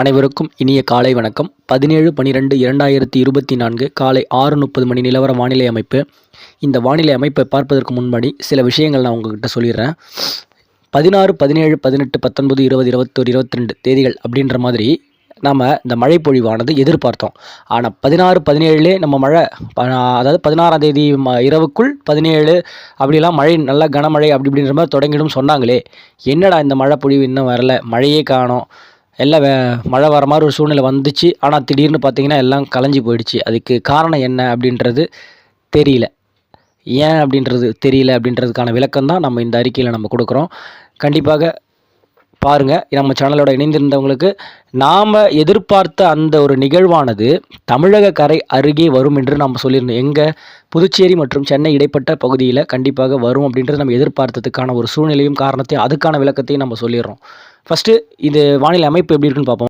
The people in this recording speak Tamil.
அனைவருக்கும் இனிய காலை வணக்கம். பதினேழு பனிரெண்டு இரண்டாயிரத்தி இருபத்தி நான்கு காலை ஆறு முப்பது மணி நிலவர வானிலை அமைப்பு. இந்த வானிலை அமைப்பை பார்ப்பதற்கு முன்படி சில விஷயங்கள் நான் உங்ககிட்ட சொல்லிடுறேன். பதினாறு பதினேழு பதினெட்டு பத்தொன்பது இருபது இருபத்தொரு இருபத்தி ரெண்டு தேதிகள் அப்படின்ற மாதிரி நாம் இந்த மழை பொழிவானது எதிர்பார்த்தோம். ஆனால் பதினாறு பதினேழுலே நம்ம மழை அதாவது பதினாறாம் தேதி இரவுக்குள் பதினேழு அப்படிலாம் மழை நல்ல கனமழை அப்படி இப்படின்ற மாதிரி தொடங்கிடும் சொன்னாங்களே. என்னடா இந்த மழை பொழிவு இன்னும் வரல? மழையே காணோம். எல்லாம் மழை வர மாதிரி ஒரு சூழ்நிலை வந்துச்சு. ஆனால் திடீர்னு பார்த்தீங்கன்னா எல்லாம் கலைஞ்சி போயிடுச்சு. அதுக்கு காரணம் என்ன அப்படின்றது தெரியல. ஏன் அப்படின்றது தெரியல அப்படின்றதுக்கான விளக்கம் தான் நம்ம இந்த அறிக்கையில் நம்ம கொடுக்குறோம். கண்டிப்பாக பாருங்கள் நம்ம சேனலோட இணைந்திருந்தவங்களுக்கு நாம் எதிர்பார்த்த அந்த ஒரு நிகழ்வானது தமிழக கரை அருகே வரும் என்று நாம் சொல்லியிருந்தோம். எங்கள் புதுச்சேரி மற்றும் சென்னை இடைப்பட்ட பகுதியில் கண்டிப்பாக வரும் அப்படின்றது நம்ம எதிர்பார்த்ததுக்கான ஒரு சூழ்நிலையும் காரணத்தையும் அதுக்கான விளக்கத்தையும் நம்ம சொல்லிடுறோம். ஃபஸ்ட்டு இது வானிலை அமைப்பு எப்படி இருக்குன்னு பார்ப்போம்.